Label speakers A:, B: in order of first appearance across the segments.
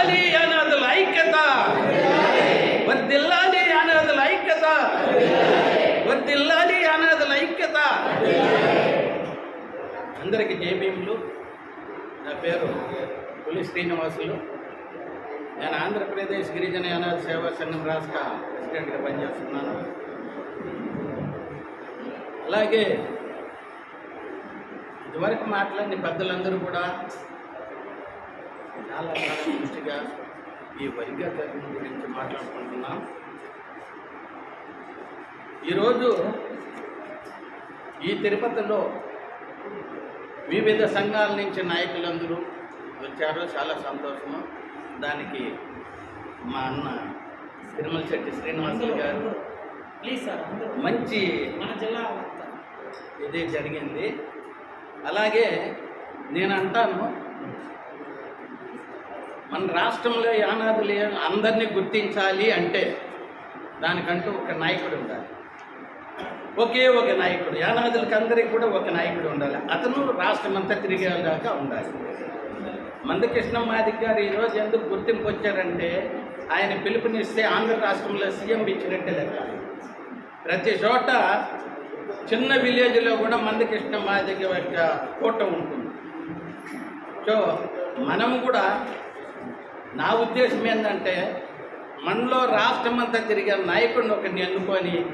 A: వర్దిల్లాలి అనాథుల ఐక్యత. వర్దిల్లాలి అనాథుల ఐక్యత. వర్దిల్లాలి అన్నది ఐక్యత. అందరికి జేబీములు నా పేరు పులి శ్రీనివాసులు. నేను ఆంధ్రప్రదేశ్ గిరిజన అనాథ సేవా సంఘం రాష్ట్ర ప్రెసిడెంట్గా పనిచేస్తున్నాను. అలాగే ఇదివరకు మాట్లాడిన పెద్దలందరూ కూడా చాలా దృష్టిగా ఈ వర్గీకరణ గురించి మాట్లాడుకుంటున్నాం. ఈరోజు ఈ తిరుపతిలో వివిధ సంఘాల నుంచి నాయకులందరూ వచ్చారు. చాలా సంతోషము. దానికి మా అన్న తిరుమల శెట్టి శ్రీనివాసులు గారు
B: ప్లీజ్ సార్
A: మంచి
B: మన జిల్లా.
A: ఇది జరిగింది. అలాగే నేను అంటాను మన రాష్ట్రంలో యానాదులు అందరినీ గుర్తించాలి అంటే దానికంటూ ఒక నాయకుడు ఉండాలి. ఒకే ఒక నాయకుడు యానాదులకి అందరికీ కూడా ఒక నాయకుడు ఉండాలి. అతను రాష్ట్రం అంతా తిరిగేలాగా ఉండాలి. మందకృష్ణ మాదిక్ గారు ఈరోజు ఎందుకు గుర్తింపు వచ్చారంటే ఆయన పిలుపునిస్తే ఆంధ్ర రాష్ట్రంలో సీఎం ఇచ్చినట్టే లెక్క. ప్రతి చోట చిన్న విలేజ్లో కూడా మందకృష్ణ మాదిగ యొక్క ఫోటో ఉంటుంది. సో మనం కూడా నా ఉద్దేశం ఏంటంటే మనలో రాష్ట్రం అంతా తిరిగే నాయకుడిని ఒకరిని ఎన్నుకొని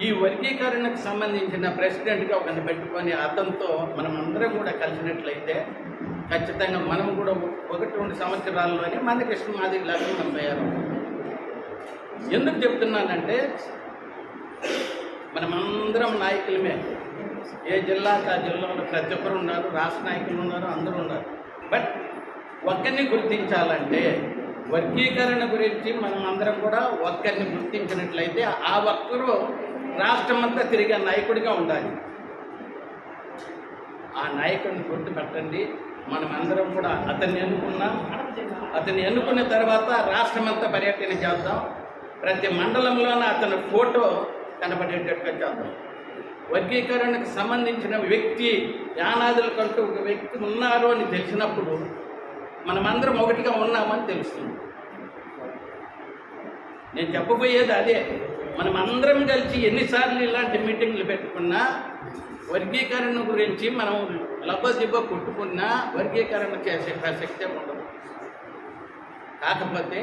A: ఈ వర్గీకరణకు సంబంధించిన ప్రెసిడెంట్గా ఒకరిని పెట్టుకొని అతనితో మనం అందరం కూడా కలిసినట్లయితే ఖచ్చితంగా మనం కూడా ఒకటి రెండు సంవత్సరాల్లోనే మన కృష్ణ మాదిరి మనం అయ్యారు ఎందుకు చెప్తున్నానంటే మనమందరం నాయకులమే. ఏ జిల్లాకి ఆ జిల్లాలో ప్రతి ఒక్కరు ఉన్నారు రాష్ట్ర నాయకులు ఉన్నారు అందరూ ఉన్నారు. బట్ ఒక్కరిని గుర్తించాలంటే వర్గీకరణ గురించి మనం అందరం కూడా ఒక్కరిని గుర్తించినట్లయితే ఆ ఒక్కరు రాష్ట్రం అంతా తిరిగే నాయకుడిగా ఉండాలి. ఆ నాయకుడిని గుర్తుపెట్టండి. మనం అందరం కూడా అతన్ని ఎన్నుకున్నాం అతన్ని ఎన్నుకున్న తర్వాత రాష్ట్రమంతా పర్యటన చేద్దాం. ప్రతి మండలంలోన అతని ఫోటో కనబడేటట్టుగా చేద్దాం. వర్గీకరణకు సంబంధించిన వ్యక్తి యానాదుల కంటూ ఒక వ్యక్తి ఉన్నారు అని తెలిసినప్పుడు మనమందరం ఒకటిగా ఉన్నామని తెలుస్తుంది. నేను చెప్పబోయేది అదే. మనం అందరం కలిసి ఎన్నిసార్లు ఇలాంటి మీటింగ్లు పెట్టుకున్నా వర్గీకరణ గురించి మనం లబ్బదిబ్బ కొట్టుకున్నా వర్గీకరణ చేసే ప్రసక్తే ఉండదు. కాకపోతే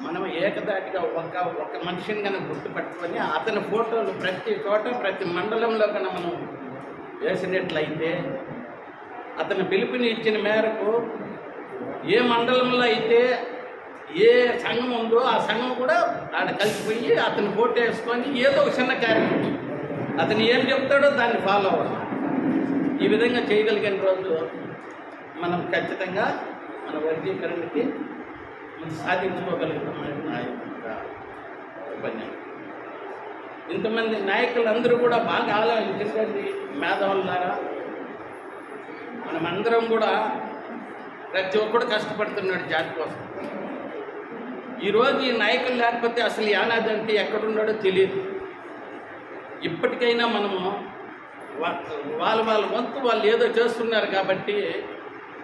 A: మనం ఏకదాటిగా ఒక ఒక మనిషిని కనుక గుర్తుపట్టుకొని అతని ఫోటోలు ప్రతి చోట ప్రతి మండలంలో కనుక మనం వేసినట్లయితే అతని పిలుపుని ఇచ్చిన మేరకు ఏ మండలంలో అయితే ఏ సంఘం ఉందో ఆ సంఘం కూడా ఆడ కలిసిపోయి అతను ఓటు వేసుకొని ఏదో ఒక చిన్న కార్యక్రమం. అతను ఏం చెప్తాడో దాన్ని ఫాలో అవ్వాలి. ఈ విధంగా చేయగలిగిన రోజు మనం ఖచ్చితంగా మన వర్గీకరణకి మనం సాధించుకోగలుగుతామని నా యొక్క ఉపన్యాసం. ఇంతమంది నాయకులందరూ కూడా బాగా ఆలోచించండి మేధావులారా మనమందరం కూడా ప్రతి ఒక్కడు కష్టపడుతున్నాడు జాతి కోసం. ఈరోజు ఈ నాయకులు లేకపోతే అసలు యానాది అంటే ఎక్కడున్నాడో తెలియదు ఇప్పటికైనా మనము వాళ్ళ వాళ్ళ వంతు వాళ్ళు ఏదో చేస్తున్నారు కాబట్టి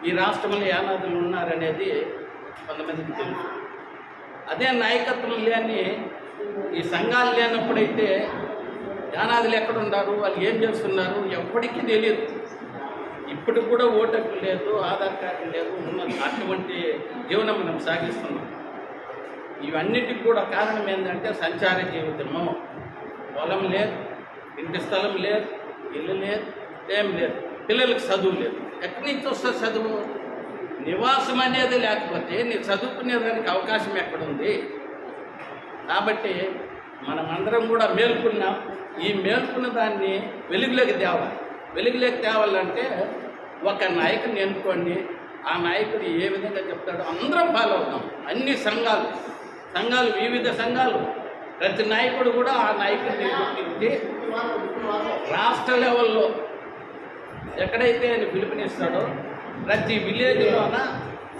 A: ఈ రాష్ట్రంలో యానాదులు ఉన్నారనేది కొంతమందికి తెలుసు. అదే నాయకత్వం లేని ఈ సంఘాలు లేనప్పుడైతే యానాదులు ఎక్కడున్నారు వాళ్ళు ఏం చేస్తున్నారు ఎప్పటికీ తెలియదు ఇప్పటికి కూడా ఓటర్లు లేదు ఆధార్ కార్డు లేదు ఉన్న అటువంటి జీవనం మనం సాగిస్తున్నాం. ఇవన్నిటికి కూడా కారణం ఏంటంటే సంచార జీవితము. పొలం లేదు ఇంటి స్థలం లేదు ఇల్లు లేదు ఏం లేదు. పిల్లలకు చదువు లేదు. ఎక్కడి నుంచి వస్తుంది చదువు? నివాసం అనేది లేకపోతే నీ చదువుకునేదానికి అవకాశం ఎక్కడుంది? కాబట్టి మనమందరం కూడా మేల్కొన్నాం. ఈ మేల్కొన్న దాన్ని వెలుగులోకి తేవాలి. వెలుగులోకి తేవాలంటే ఒక నాయకుడిని ఎన్నుకోండి ఆ నాయకుడు ఏ విధంగా చెప్తాడో అందరం ఫాలో అవుతాం. అన్ని సంఘాలు సంఘాలు వివిధ సంఘాలు. ప్రతి నాయకుడు కూడా ఆ నాయకుడిని గుర్తించి రాష్ట్ర లెవెల్లో ఎక్కడైతే ఆయన పిలుపునిస్తాడో ప్రతి విలేజ్లోన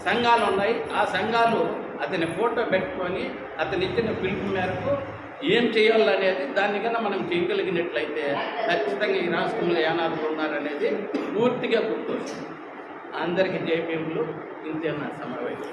A: సంఘాలు ఉన్నాయి ఆ సంఘాలు అతని ఫోటో పెట్టుకొని అతని ఇచ్చిన పిలుపు మేరకు ఏం చేయాలనేది దానికన్నా మనం చేయగలిగినట్లయితే ఖచ్చితంగా ఈ రాష్ట్రంలో ఏనాథులు ఉన్నారనేది పూర్తిగా గుర్తొస్తుంది. అందరికీ జయభీములు ఇంతే నా సమావేశం.